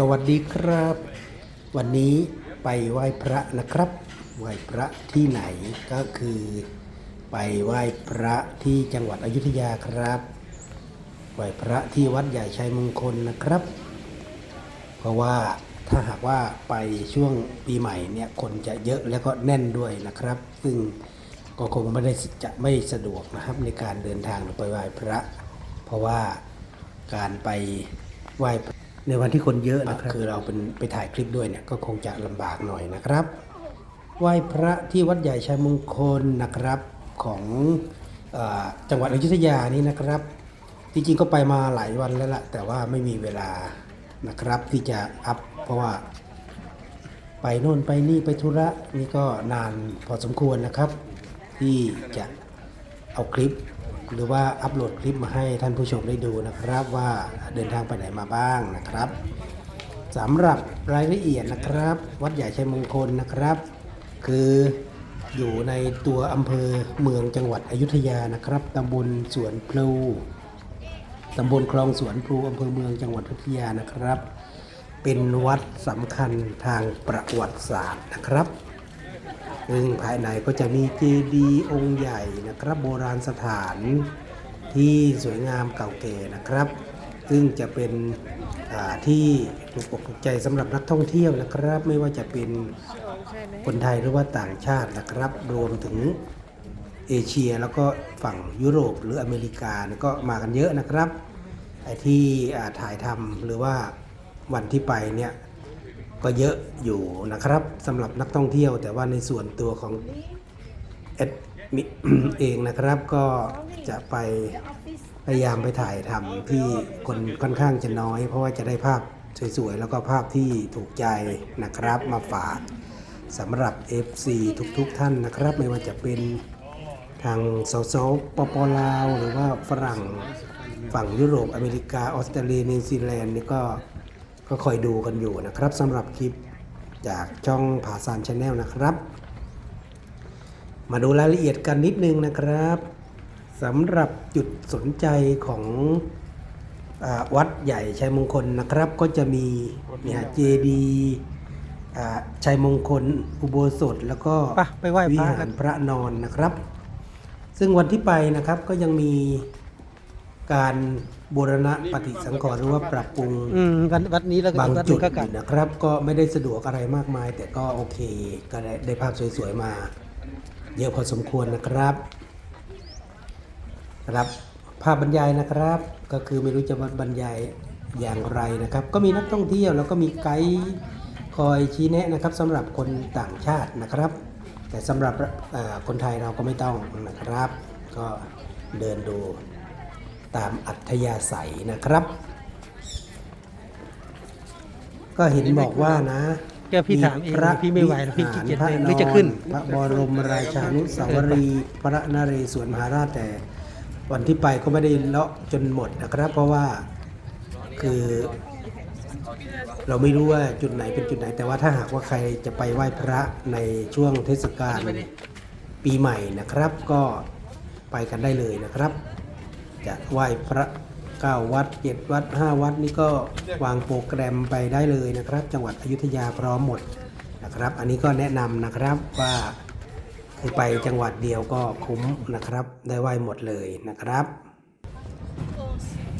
สวัสดีครับ วันนี้ไปไหว้พระนะครับ ไหว้พระที่ไหนก็คือ ไปไหว้พระที่จังหวัดอยุธยาครับ ไหว้พระที่วัดใหญ่ชัยมงคลนะครับ เพราะว่าถ้าหากว่าไปช่วงปีใหม่เนี่ยคนจะเยอะแล้วก็แน่นด้วยนะครับ ซึ่งก็คงไม่ได้จะไม่สะดวกนะครับในการเดินทางไปไหว้พระ เพราะว่าการไปไหว้ ในวันที่คนเยอะนะครับคือเราเป็นไปถ่ายคลิปด้วยเนี่ยก็คงจะลำบากหน่อยนะครับ ไหว้พระที่วัดใหญ่ชัยมงคลนะครับของอจังหวัดอยุธยานี่นะครับจริงๆก็ไปมาหลายวันแล้วละแต่ว่าไม่มีเวลานะครับที่จะอัพเพราะว่าไปโน่นไปนี่ไปธุระนี่ก็นานพอสมควรนะครับ ที่จะเอาคลิป หรือว่าอัปโหลดคลิปมาให้ท่านผู้ชมได้ดูนะครับว่าเดินทางไปไหนมาบ้างนะครับสำหรับรายละเอียดนะครับ วัดใหญ่ชัยมงคลนะครับ คืออยู่ในตัวอำเภอเมืองจังหวัดอยุธยานะครับตำบลสวนพลูตำบลคลองสวนพลูอำเภอเมืองจังหวัดพัทยานะครับ เป็นวัดสำคัญทางประวัติศาสตร์นะครับ ซึ่งภายในก็จะมีเจดีย์องค์ใหญ่นะครับโบราณสถานที่สวยงามเก่าแก่นะครับ ซึ่งจะเป็นที่ถูกอกถูกใจสำหรับนักท่องเที่ยวนะครับ ไม่ว่าจะเป็นคนไทยหรือว่าต่างชาตินะครับ รวมถึงเอเชียแล้วก็ฝั่งยุโรปหรืออเมริกาก็มากันเยอะนะครับไอ้ที่ถ่ายทำหรือว่าวันที่ไปเนี่ย ก็เยอะอยู่นะครับสำหรับนักท่องเที่ยว แต่ว่าในส่วนตัวของเอ็ดมิเองนะครับก็จะไปพยายามไปถ่ายทำที่คนค่อนข้างจะน้อย เพราะว่าจะได้ภาพสวยๆ แล้วก็ภาพที่ถูกใจนะครับมาฝากสำหรับ FC ทุกๆท่านนะครับ ไม่ว่าจะเป็นทางสสปปลาว หรือว่าฝรั่งฝั่งยุโรปอเมริกา ออสเตรเลียนิวซีแลนด์นี่ก็ ก็คอยดูกันอยู่นะครับสำหรับคลิปจากช่องผาซานชาแนลนะครับ มาดูรายละเอียดกันนิดนึงนะครับสำหรับจุดสนใจของอาวัดใหญ่ชัยมงคลนะครับ ก็จะมีเนี่ยเจดีชัยมงคลอุโบสถ แล้วก็ไปไปไหว้พระวิหารพระนอนนะครับ ซึ่งวันที่ไปนะครับก็ยังมี การบูรณะปฏิสังขรณ์หรือว่าปรับปรุงอืมวัดวัดนี้แล้วก็บางวัดจุดนี้ก็กัอนยู่นะครับ ก็ไม่ได้สะดวกอะไรมากมาย แต่ก็โอเค ก็ได้ได้ภาพสวยๆมา เยอะพอสมควรนะครับ ครับภาพบรรยายนะครับ ก็คือไม่รู้จะบรรยายอย่างไรนะครับ ก็มีนักท่องเที่ยวแล้วก็มีไกด์คอยชี้แนะนะครับสำหรับคนต่างชาตินะครับ แต่สำหรับเอ่อคนไทยเราก็ไม่ต้องนะครับ ก็เดินดู ตามอัธยาศัยนะครับ ก็เห็นบอกว่านะแกพี่ถามเองพระพี่ไม่ไหวแล้วพี่ขี้เกียจพระเดินนหรือจะขึ้น พระบรมราชานุสาวรีย์พระนเรศวรมหาราชแต่ วันที่ไปก็ไม่ได้เลาะจนหมดนะครับ เพราะว่าคือ เราไม่รู้ว่าจุดไหนเป็นจุดไหน แต่ว่าถ้าหากว่าใครจะไปไหว้พระในช่วงเทศกาลปีใหม่นะครับ ก็ไปกันได้เลยนะครับ จะไหว้พระเก้าวัดเจ็ดวัดห้าวัดนี่ก็วางโปรแกรมไปได้เลยนะครับ จังหวัดอยุธยาพร้อมหมดนะครับ อันนี้ก็แนะนำนะครับว่าคือไปจังหวัดเดียวก็คุ้มนะครับ ได้ไหว้หมดเลยนะครับ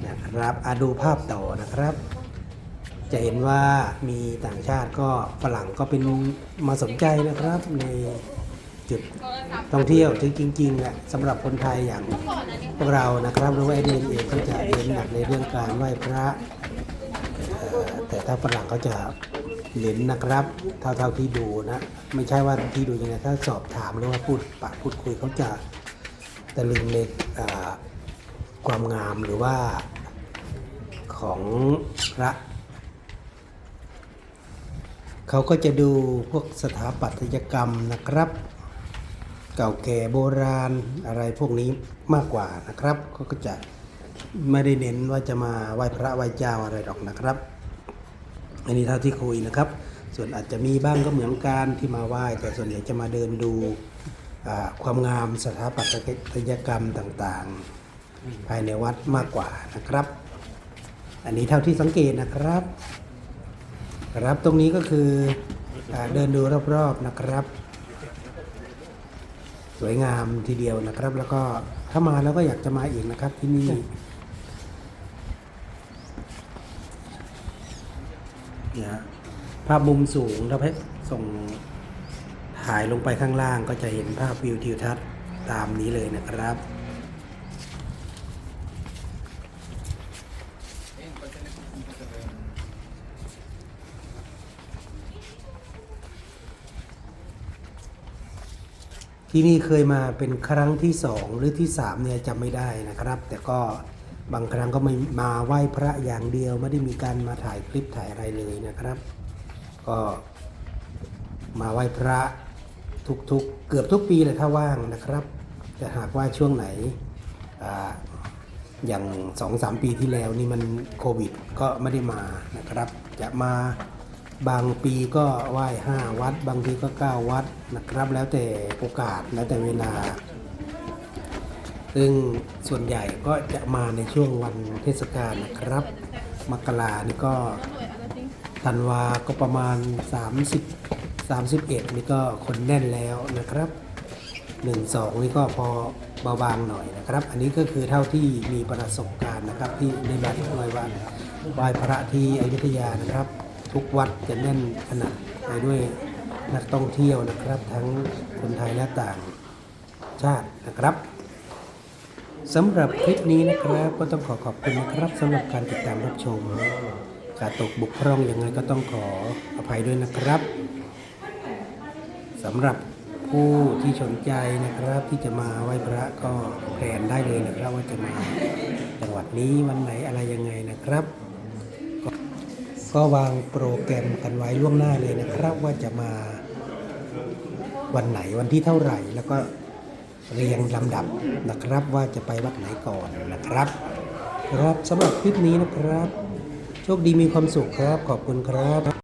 นะครับอะดูภาพต่อนะครับ จะเห็นว่ามีต่างชาติก็ฝรั่งก็เป็นมาสนใจนะครับใน จุดท่องเที่ยวที่จริงๆอะสำหรับคนไทยอย่างพวกเรานะครับรือว่าเอเดนเองก็จะเน้นหนักในเรื่องการไหว้พระแต่ถ้าฝรั่งเขาจะเน้นนะครับ เท่าเท่าที่ดูนะ ไม่ใช่ว่าที่ดูยังไงถ้าสอบถามหรือว่าพูดปะพูดคุยเขาจะตะลึงในความงามหรือว่าของพระเขาก็จะดูพวกสถาปัตยกรรมนะครับ เก่าแก่โบราณอะไรพวกนี้มากกว่านะครับเขาก็จะไม่ได้เน้นว่าจะมาไหว้พระไหว้เจ้าอะไรหรอกนะครับ อันนี้เท่าที่คุยนะครับ ส่วนอาจจะมีบ้างก็เหมือนกันที่มาไหว้ แต่ส่วนใหญ่จะมาเดินดูความงามสถาปัตยกรรมต่างๆ ภายในวัดมากกว่านะครับ อันนี้เท่าที่สังเกตนะครับครับตรงนี้ก็คืออเดินดูรอบๆนะครับ สวยงามทีเดียวนะครับ แล้วก็ถ้ามาแล้วก็อยากจะมาอีกนะครับที่นี่เนี่ยภาพมุมสูงถ้าเพชรส่งถ่ายลงไปข้างล่างก็จะเห็นภาพวิวทิวทัศน์ตามนี้เลยนะครับ ที่นี่เคยมาเป็นครั้งที่สองหรือที่สามเนี่ยจำไม่ได้นะครับ แต่ก็บางครั้งก็ไม่มาไหว้พระอย่างเดียวไม่ได้มีการมาถ่ายคลิปถ่ายอะไรเลยนะครับ ก็มาไหว้พระทุกๆ เกือบทุกปีเลยถ้าว่างนะครับ แต่หากว่าช่วงไหนออย่างสองสามปีที่แล้วนี่มันโควิด ก็ไม่ได้มานะครับ จะมา บางปีก็ไหว้ห้าวัด บางทีก็เก้าวัดนะครับ แล้วแต่โอกาสแล้วแต่เวลา ซึ่งส่วนใหญ่ก็จะมาในช่วงวันเทศกาลนะครับ มกรานี่ก็ธันวาก็ประมาณ 30 31 นี่ก็คนแน่นแล้วนะครับ 1 2 นี่ก็พอเบาบางหน่อยนะครับ อันนี้ก็คือเท่าที่มีประสบการณ์นะครับที่ได้มาที่ไหว้วัดไหว้พระที่อยุธยานะครับ ทุกวัดจะแน่นขนาดไปด้วยนักท่องเที่ยวนะครับ ทั้งคนไทยและต่างชาตินะครับสำหรับคลิปนี้นะครับ ก็ต้องขอขอบคุณนะครับสำหรับการติดตามรับชมการตกบุกพร่องยังไงก็ต้องขออภัยด้วยนะครับสำหรับผู้ที่สนใจนะครับที่จะมาไหว้พระก็แพลนได้เลยนะครับ ว่าจะมาจังหวัดนี้วันไหนอะไรยังไงนะครับ ก็วางโปรแกรมกันไว้ล่วงหน้าเลยนะครับ ว่าจะมาวันไหนวันที่เท่าไหร่ แล้วก็เรียงลำดับนะครับ ว่าจะไปวัดไหนก่อนนะครับ ครับสำหรับคลิปนี้นะครับ โชคดีมีความสุขครับ ขอบคุณครับ